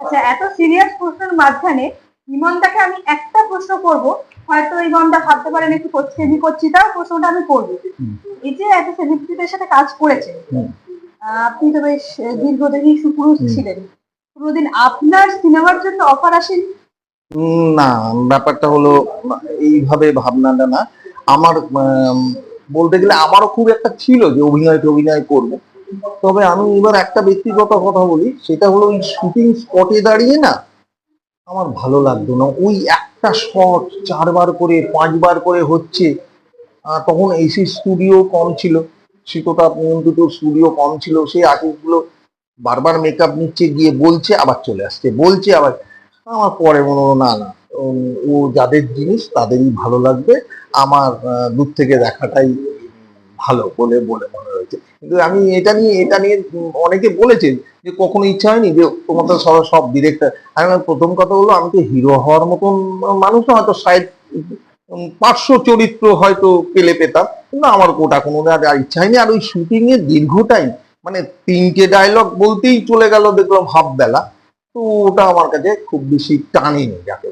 আচ্ছা এত সিরিয়াস প্রশ্নের মাঝখানে ইমনদাকে আমি একটা প্রশ্ন করব। হয়তো ইমনদা ভাবতে পারেন একটু করছি আমি করছি তাও প্রশ্নটা আমি করব। এই যে এত সেলিব্রিটিদের সাথে কাজ। আহ, আপনি তো বেশ দীর্ঘদিনই সুপুরুষ। ছিলেন। কোনোদিন আপনার সিনেমার জন্য অফার আসেন? না ব্যাপারটা হলো এইভাবে ভাবনাটা না। আমার বলতে গেলে আমারও খুব একটা ছিল যে অভিনয় অভিনয় করব। তবে আমি এবার একটা ব্যক্তিগত কথা বলি, সেটা হলো ওই শুটিং স্পটে দাঁড়িয়ে না আমার ভালো লাগতো না। ওই একটা শট চারবার করে, পাঁচবার করে হচ্ছে তখন এসি স্টুডিও কম ছিল শীততাপ নিয়ন্ত্রিত স্টুডিও কম ছিল, সেই আর্টিস্টগুলো বারবার মেকআপ নিচ্ছে, গিয়ে বলছে, আবার চলে আসছে, বলছে আবার। আমার পরে মনে হলো, না না ও যাদের জিনিস তাদেরই ভালো লাগবে। আমার দূর থেকে দেখাটাই ভালো বলে বলে মনে হয়েছে। কিন্তু আমি এটা নিয়ে এটা নিয়ে অনেকে বলেছে যে কখনো ইচ্ছা হয়নি যে তোমার তো সব ডিরেক্টর আমি প্রথম কথা হলো, আমি তো হিরো হওয়ার মতন মানুষ হয়তো সাইড পার্শ্ব চরিত্র হয়তো পেলে পেতাম। কিন্তু আমার ওটা কোনো আর ইচ্ছা হয়নি। আর ওই শুটিং এর দীর্ঘ টাইম মানে তিনটে ডায়লগ বলতেই চলে গেল, দেখলাম হাফ বেলা তো ওটা আমার কাছে খুব বেশি টানেনি, যাকে